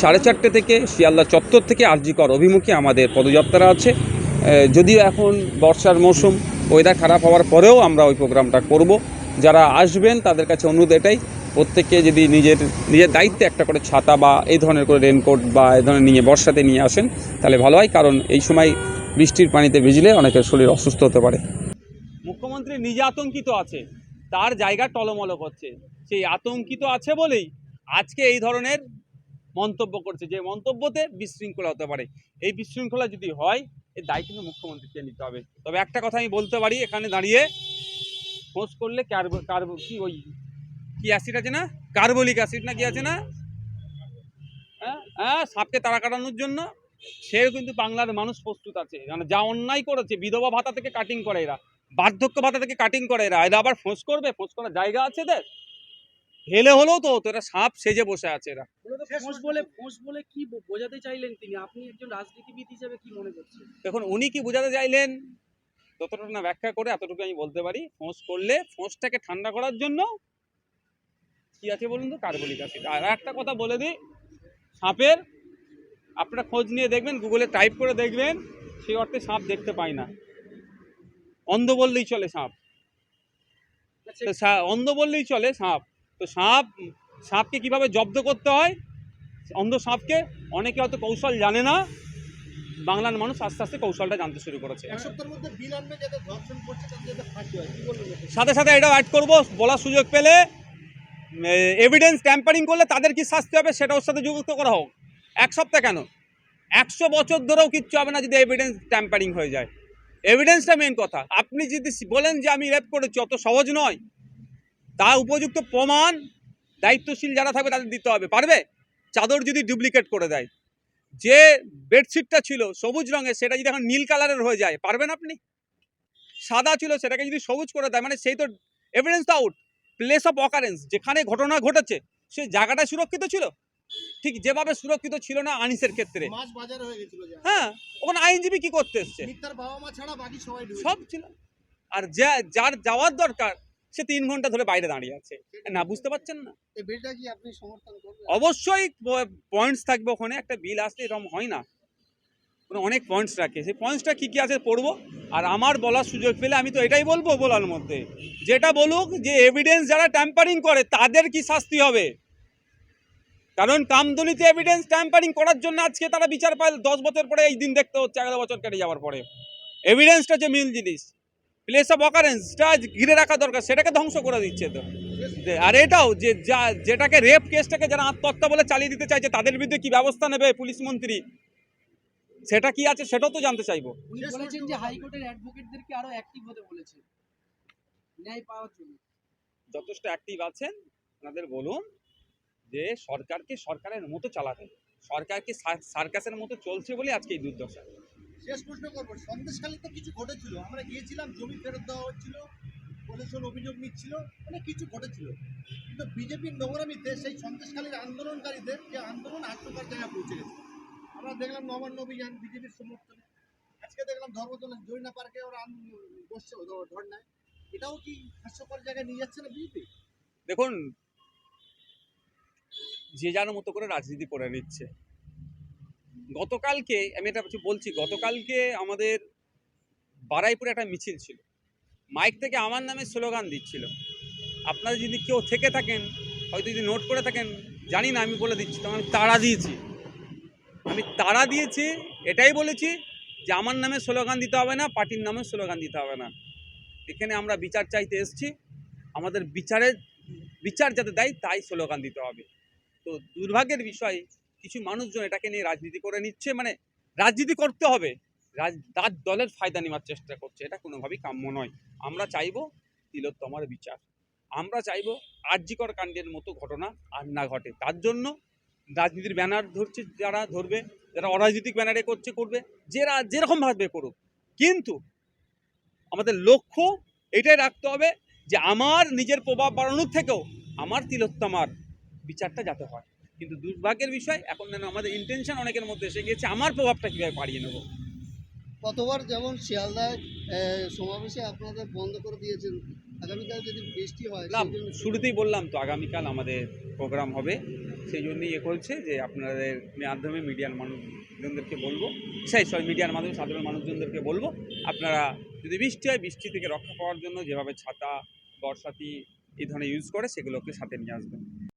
সাড়ে চারটে থেকে শিয়ালদা চত্বর থেকে আরজিকর অভিমুখে আমাদের পদযাত্রা আছে। যদিও এখন বর্ষার মৌসুম ওয়েদার খারাপ হওয়ার পরেও আমরা ওই প্রোগ্রামটা করব। যারা আসবেন, তাদের কাছে অনুরোধ এটাই, প্রত্যেককে যদি নিজের নিজের দায়িত্বে একটা করে ছাতা বা এই ধরনের করে রেনকোট বা এই ধরনের নিয়ে বর্ষাতে নিয়ে আসেন, তাহলে ভালো হয়। কারণ এই সময় বৃষ্টির পানিতে ভিজলে অনেকের শরীর অসুস্থ হতে পারে। মুখ্যমন্ত্রী নিজে আতঙ্কিত আছে। তার জায়গা টলমল করছে। সেই আতঙ্কিত আছে বলেই আজকে এই ধরনের মন্তব্য করছে যে মন্তব্যতে বিশৃঙ্খলা হতে পারে। এই বিশৃঙ্খলা যদি হয়, এর দায় কিন্তু মুখ্যমন্ত্রীকে নিতে হবে। তবে একটা কথা আমি বলতে পারি, এখানে দাঁড়িয়ে খোঁজ করলে কার্ব কি ওই, কি অ্যাসিড আছে না? কার্বলিক অ্যাসিড না কি আছে না? হ্যাঁ হ্যাঁ সাপকে তাড়া কাটানোর জন্য। সেও কিন্তু বাংলার মানুষ প্রস্তুত আছে। মানে যা অন্যায় করেছে, বিধবা ভাতা থেকে কাটিং করে এরা, বার্ধক্য ভাতা থেকে কাটিং করে এরা। এরা আবার ফোঁস করবে ফোঁস করার জায়গা আছে এদের হেলে হলেও তো এরা সাপ সেজে বসে আছে এরা। ফোঁস বলে ফোঁস বলে কি বোঝাতে চাইলেন তিনি? আপনি একজন রাজনীতিবিদ হিসেবে কি মনে করছেন? দেখুন উনি কি বোঝাতে চাইলেন? ততটা না ব্যাখ্যা করে এতটুকু আমি বলতে পারি। ফোঁস করলে ফোঁসটাকে ঠান্ডা করার জন্য কি আছে বলুন তো? Carbolic acid. আর একটা কথা বলে দিই সাপের আপনারা খোঁজ নিয়ে দেখবেন গুগলে টাইপ করে দেখবেন সেই অর্থে সাপ দেখতে পাই না। অন্ধ বললেই চলে সাপ। আচ্ছা, অন্ধ বললেই চলে সাপ। তো সাপ সাপকে কীভাবে জব্দ করতে হয়? অন্ধ সাপকে অনেকে হয়তো কৌশল জানে না। বাংলার মানুষ আস্তে আস্তে কৌশলটা জানতে শুরু করেছে? সাথে সাথে এটাও অ্যাড করব বলার সুযোগ পেলে এভিডেন্স ট্যাম্পারিং করলে তাদের কি শাস্তি হবে সেটা ওর সাথে যুক্ত করা হোক। এক সপ্তাহ কেন? একশো বছর ধরেও কিচ্ছু হবে না যদি এভিডেন্স ট্যাম্পারিং হয়ে যায়। এভিডেন্সটা মেন কথা। আপনি যদি বলেন যে আমি রেপ করেছি অত সহজ নয়। তা উপযুক্ত প্রমাণ দায়িত্বশীল যারা থাকবে তাদের দিতে হবে। পারবে? চাদর যদি ডুপ্লিকেট করে দেয়। যে বেডশিটটা ছিল সবুজ রঙের সেটা যদি এখন নীল কালারের হয়ে যায় পারবেন আপনি? সাদা ছিল সেটাকে যদি সবুজ করে দেয় মানে সেই তো এভিডেন্স তো আউট প্লেস অফ অকারেন্স যেখানে ঘটনা ঘটেছে সেই জায়গাটা সুরক্ষিত ছিল? ঠিক যেভাবে সুরক্ষিত ছিল না আনিসের ক্ষেত্রে। হয়ে ওখানে আইনজীবী কি করতে এসছে? সব ছিল। আর যা যার যাওয়ার দরকার সে তিন ঘণ্টা ধরে বাইরে দাঁড়িয়ে আছে। না বুঝতে পারছেন না? অবশ্যই পয়েন্টস থাকবে ওখানে। একটা বিল আসলে এরকম হয় না। অনেক পয়েন্টস রাখে। সেই পয়েন্টসটা কী কী আছে পড়ব? আর আমার বলার সুযোগ পেলে আমি তো এটাই বলব বলার মধ্যে। যেটা বলুক যে এভিডেন্স যারা ট্যাম্পারিং করে তাদের কি শাস্তি হবে? কারণ কামদুনিতে এভিডেন্স ট্যাম্পারিং করার জন্য আজকে তারা বিচার পায় দশ বছর পরে এই দিন দেখতে হচ্ছে এগারো বছর কেটে যাওয়ার পরে। এভিডেন্সটা হচ্ছে মেন জিনিস। প্লেস অফ অকারেন্সটা ঘিরে রাখা দরকার সেটাকে ধ্বংস করে দিচ্ছে তো। আর এটাও যে যা যেটাকে রেপ কেসটাকে যারা আত্মহত্যা বলে চালিয়ে দিতে চাইছে তাদের বিরুদ্ধে কি ব্যবস্থা নেবে পুলিশ মন্ত্রী? সেটা কি আছে সেটাও তো জানতে চাইব। যথেষ্ট অ্যাক্টিভ আছেন। আপনাদের বলুন যে সরকারকে সরকারের মতো চালাতে সরকারকে সার্কাসের মতো চলছে বলে আজকে এই দুর্দশা। শেষ প্রশ্ন করব। সন্দেশখালী তো কিছু ঘটেছিল। আমরা গিয়েছিলাম, জমি ফেরত দেওয়া হচ্ছিল প্রশাসন অভিযোগ নিচ্ছিল, অনেক কিছু ঘটেছিল। কিন্তু বিজেপির নোংরামিতে সেই সন্দেশখালীর আন্দোলনকারীদের যে আন্দোলন আত্মকার জায়গায় পৌঁছে গেছে। আমরা দেখলাম নবান্ন অভিযান, বিজেপির সমর্থনে। আজকে দেখলাম ধর্মতলা জৈনা পার্কে ওরা বসছে ধর্নায়। এটাও কি হাস্যকর জায়গায় নিয়ে যাচ্ছে না বিজেপি? দেখুন, যে যার মতো করে রাজনীতি করে নিচ্ছে। গতকালকে, আমি এটা কিছু বলছি, গতকালকে আমাদের বারাইপুরে একটা মিছিল ছিল। মাইক থেকে আমার নামে স্লোগান দিচ্ছিল। আপনারা যদি কেউ থেকে থাকেন, হয়তো যদি নোট করে থাকেন, জানি না, আমি বলে দিচ্ছি, তখন আমি তাড়া দিয়েছি। আমি তাড়া দিয়েছি, এটাই বলেছি যে আমার নামে স্লোগান দিতে হবে না, পার্টির নামে স্লোগান দিতে হবে না। এখানে আমরা বিচার চাইতে এসেছি। আমাদের বিচারের, বিচার যাতে দেয়, তাই স্লোগান দিতে হবে। তো দুর্ভাগ্যের বিষয় কিছু মানুষজন এটাকে নিয়ে রাজনীতি করে নিচ্ছে মানে রাজনীতি করতে হবে। রাজ, তার দলের ফায়দা নেওয়ার চেষ্টা করছে, এটা কোনোভাবেই কাম্য নয়। আমরা চাইব তিলোত্তমার বিচার। আমরা চাইব আর্যিকর কাণ্ডের মতো ঘটনা আর না ঘটে। তার জন্য রাজনীতির ব্যানার ধরছে, যারা ধরবে, যারা অরাজনৈতিক ব্যানারে করছে, করবে। যেরা যেরকম যেরকমভাবে করুক। কিন্তু আমাদের লক্ষ্য এটাই রাখতে হবে যে আমার নিজের প্রভাব বাড়ানোর থেকেও আমার তিলোত্তমার বিচারটা যাতে হয়। কিন্তু দুর্ভাগ্যের বিষয় এখন যেন আমাদের ইন্টেনশন অনেকের মধ্যে এসে গিয়েছে আমার প্রভাবটা কীভাবে বাড়িয়ে নেব? গতবার যেমন শিয়ালদায় সমাবেশে আপনাদের বন্ধ করে দিয়েছেন আগামীকাল যদি বৃষ্টি হয় না শুরুতেই বললাম তো আগামীকাল আমাদের প্রোগ্রাম হবে সেই জন্যই ইয়ে করছে যে আপনাদের মাধ্যমে মিডিয়ার মানুষজনদেরকে বলব সেই সব মিডিয়ার মাধ্যমে সাধারণ মানুষজনদেরকে বলব আপনারা যদি বৃষ্টি হয় বৃষ্টি থেকে রক্ষা পাওয়ার জন্য যেভাবে ছাতা বর্ষাতি এই ধরনের ইউজ করে সেগুলোকে সাথে নিয়ে আসবেন।